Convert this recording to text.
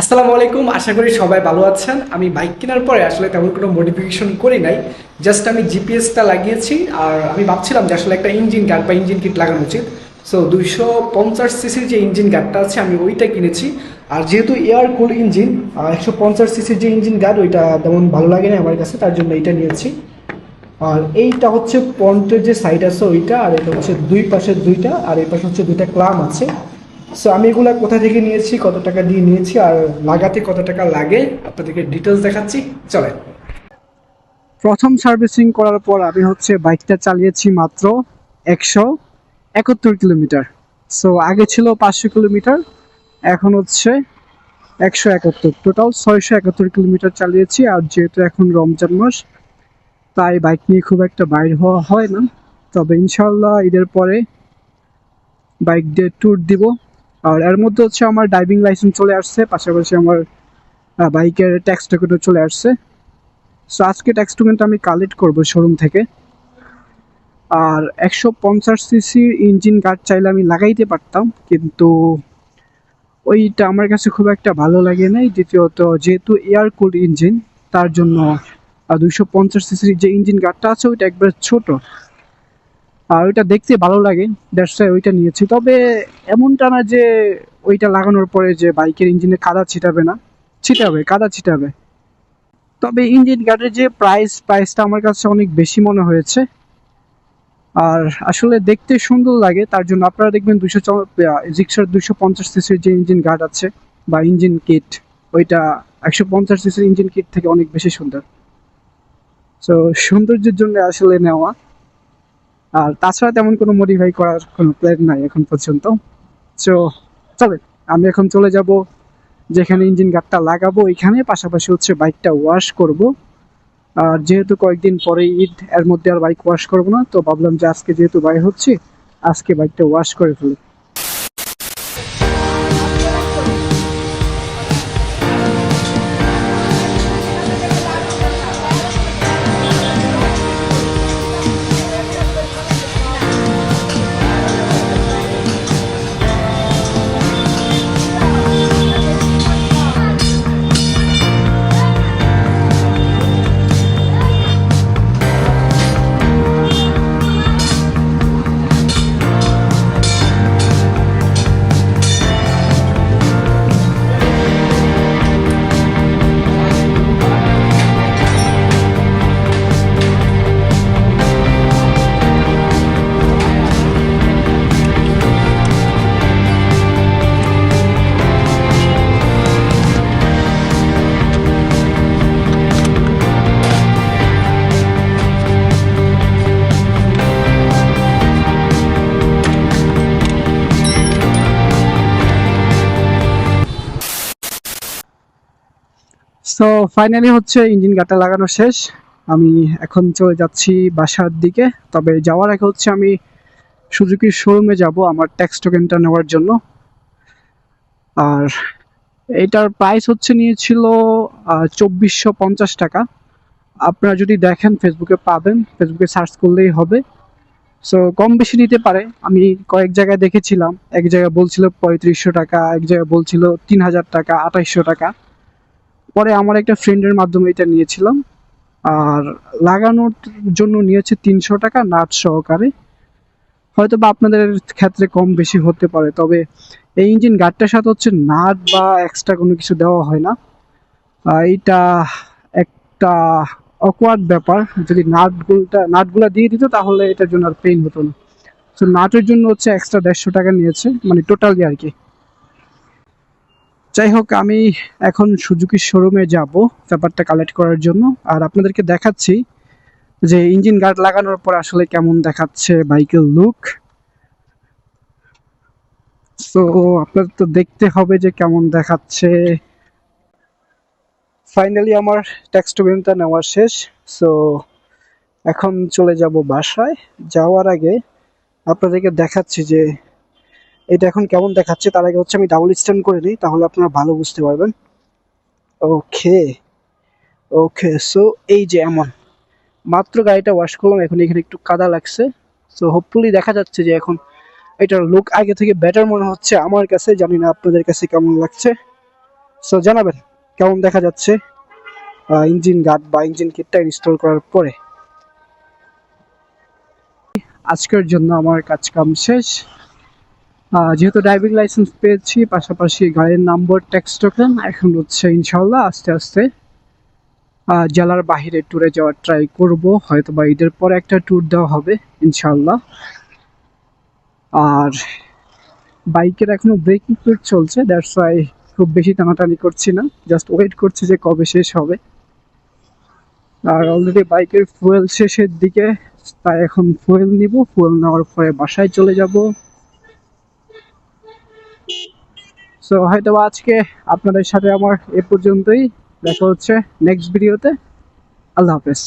আসসালামু আলাইকুম, আশা করি সবাই ভালো আছেন। আমি বাইক কেনার পরে আসলে তেমন কোনো মডিফিকেশন করি নাই। জাস্ট আমি জিপিএসটা লাগিয়েছি আর আমি ভাবছিলাম যে আসলে একটা ইঞ্জিন গার্ড বা ইঞ্জিন কিট লাগানো উচিত। সো দুইশো পঞ্চাশ সিসির যে ইঞ্জিন গার্ডটা আছে, আমি ওইটা কিনেছি। আর যেহেতু এয়ার কুল ইঞ্জিন একশো পঞ্চাশ সিসির যে ইঞ্জিন গার্ড ওইটা তেমন ভালো লাগে না আমার কাছে, তার জন্য এইটা নিয়েছি। আর এইটা হচ্ছে পন্টের যে সাইড আছে ওইটা, আর এটা হচ্ছে দুই পাশে দুইটা, আর এই পাশে হচ্ছে দুইটা ক্লাম আছে। সো আমি এগুলো কোথা থেকে নিয়েছি, কত টাকা দিয়ে নিয়েছি, আর লাগাতে কত টাকা লাগে, আপনাদেরকে ডিটেলস দেখাচ্ছি। চলে প্রথম সার্ভিসিং করার পর আমি হচ্ছে বাইকটা চালিয়েছি মাত্র একশো একাত্তর কিলোমিটার। সো আগে ছিল পাঁচশো কিলোমিটার, এখন হচ্ছে একশো একাত্তর। টোটাল ছয়শো একাত্তর কিলোমিটার চালিয়েছি, আর যেহেতু এখন রমজান মাস, তাই বাইক নিয়ে খুব একটা বাইর হওয়া হয় না। তবে ইনশাল্লাহ ঈদের পরে বাইক দিয়ে ট্যুর দিব। আর এর মধ্যে হচ্ছে আমার ড্রাইভিং লাইসেন্স চলে আসছে, পাশাপাশি আমার বাইকের ট্যাক্স টিকিটও চলে আসছে। সো আজকে ট্যাক্স টিকিট আমি কালেক্ট করব শোরুম থেকে। আর একশো পঞ্চাশ সিসির ইঞ্জিন গার্ড চাইলে আমি লাগাইতে পারতাম, কিন্তু ওইটা আমার কাছে খুব একটা ভালো লাগে নাই। দ্বিতীয়ত, যেহেতু এয়ার কুল ইঞ্জিন তার জন্য দুইশো পঞ্চাশ সিসির যে ইঞ্জিন গার্ডটা আছে, ওইটা একবার ছোট। আর ওইটা দেখতে ভালো লাগে দ্যাটস ওইটা নিয়েছি। তবে এমনটা না যে ওইটা লাগানোর পরে যে বাইকের ইঞ্জিনে কাদা ছিটাবে না। ছিটাবে, কাদা ছিটাবে। তবে ইঞ্জিন গার্ডের যে প্রাইস প্রাইসটা আমার কাছে অনেক বেশি মনে হয়েছে। আর আসলে দেখতে সুন্দর লাগে, তার জন্য আপনারা দেখবেন দুশো জিক্সার দুশো পঞ্চাশ সিসির যে ইঞ্জিন গার্ড আছে, বা ইঞ্জিন কিট ওইটা একশো পঞ্চাশ সিসির ইঞ্জিন কিট থেকে অনেক বেশি সুন্দর। সো সৌন্দর্যের জন্য আসলে নেওয়া। আর তাছাড়া তেমন কোনো মডিফাই করার কোনো প্ল্যান নাই এখন পর্যন্ত। সো চলে, আমি এখন চলে যাব যেখানে ইঞ্জিন গার্ডটা লাগাবো। ওইখানে পাশাপাশি হচ্ছে বাইকটা ওয়াশ করব। আর যেহেতু কয়েকদিন পরে ঈদ, এর মধ্যে আর বাইক ওয়াশ করব না, তো ভাবলাম যে আজকে যেহেতু বাইরে হচ্ছে, আজকে বাইকটা ওয়াশ করে ফেলি। সো ফাইনালি হচ্ছে ইঞ্জিন গাটা লাগানো শেষ। আমি এখন চলে যাচ্ছি বাসার দিকে। তবে যাওয়ার আগে হচ্ছে আমি সুজুকির শোরুমে যাব আমার ট্যাক্স টোকেনটা নেওয়ার জন্য। আর এটার প্রাইস হচ্ছে নিয়েছিল চব্বিশশো পঞ্চাশ টাকা। আপনারা যদি দেখেন ফেসবুকে পাবেন। ফেসবুকে সার্চ করলেই হবে। সো কম বেশি নিতে পারে। আমি কয়েক জায়গায় দেখেছিলাম। এক জায়গায় বলছিল পঁয়ত্রিশশো টাকা, এক জায়গায় বলছিল তিন হাজার টাকা, আঠাইশশো টাকা। পরে আমার একটা ফ্রেন্ডের মাধ্যমে এটা নিয়েছিলাম। আর লাগানোর জন্য নিয়েছে তিনশো টাকা নাট সহকারে। হয়তো বা আপনাদের ক্ষেত্রে কম বেশি হতে পারে, তবে এই ইঞ্জিন গার্ডটার সাথে হচ্ছে নাট বা এক্সট্রা কোনো কিছু দেওয়া হয় না। এইটা একটা অকওয়ার্ড ব্যাপার, যদি নাটগুলোটা, নাটগুলা দিয়ে দিত তাহলে এটার জন্য আর পেইন হতো না। তো নাটের জন্য হচ্ছে এক্সট্রা দেড়শো টাকা নিয়েছে মানে টোটালি আর কি। যাই হোক, আমি এখন সুজুকির শোরুমে যাব ব্যাপারটা কালেক্ট করার জন্য। আর আপনাদেরকে দেখাচ্ছি যে ইঞ্জিন গার্ড লাগানোর পর আসলে কেমন দেখাচ্ছে বাইকের লুক তো আপনার তো দেখতে হবে যে কেমন দেখাচ্ছে। ফাইনালি আমার ট্যাক্স টোকেনটা নেওয়া শেষ। সো এখন চলে যাব বাসায়। যাওয়ার আগে আপনাদেরকে দেখাচ্ছি যে এটা এখন কেমন দেখাচ্ছে? তার আগে হচ্ছে আমি ডাবল স্ট্যান্ড করে নিই, তাহলে আপনারা ভালো বুঝতে পারবেন। ওকে ওকে সো এই যে এমন। মাত্র গাড়িটা ওয়াশ করলাম, এখন এখানে একটু কাদা লাগছে। সো হোপফুলি দেখা যাচ্ছে যে এখন এটার লুক আগে থেকে বেটার মনে হচ্ছে আমার কাছে। জানি না আপনাদের কাছে কেমন লাগছে। সো জানাবেন, কেমন দেখা যাচ্ছে ইঞ্জিন গার্ড বা ইঞ্জিন কিটটা ইনস্টল করার পরে। আজকের জন্য আমার কাজ কাম শেষ। যেহেতু ড্রাইভিং লাইসেন্স পেয়েছি, পাশাপাশি গাড়ির নাম্বার ট্যাক্স টোকেন এখন হচ্ছে ইনশাল্লাহ আস্তে আস্তে জেলার বাহিরে ট্যুরে যাওয়ার ট্রাই করব। হয়তো বা ঈদের পরে একটা ট্যুর দেওয়া হবে ইনশাল্লাহ আর বাইকের এখনও ব্রেকিং পিরিয়ড চলছে দ্যাটস ওয়াই খুব বেশি টানাটানি করছি না। জাস্ট ওয়েট করছি যে কবে শেষ হবে। আর অলরেডি বাইকের ফুয়েল শেষের দিকে, তাই এখন ফুয়েল নিব ফুয়েল নেওয়ার পরে বাসায় চলে যাব। সো হয়তো আজকে আপনাদের সাথে আমার এ পর্যন্তই। দেখা হচ্ছে নেক্সট ভিডিওতে আল্লাহ হাফেজ।